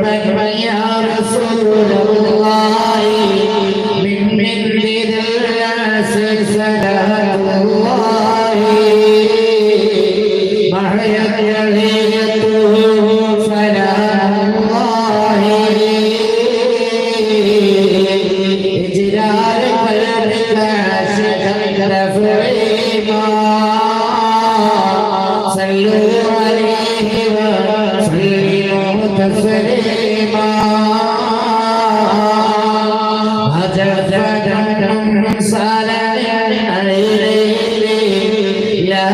قربك يا رسول الله تسليما أجدد سلام عليه يا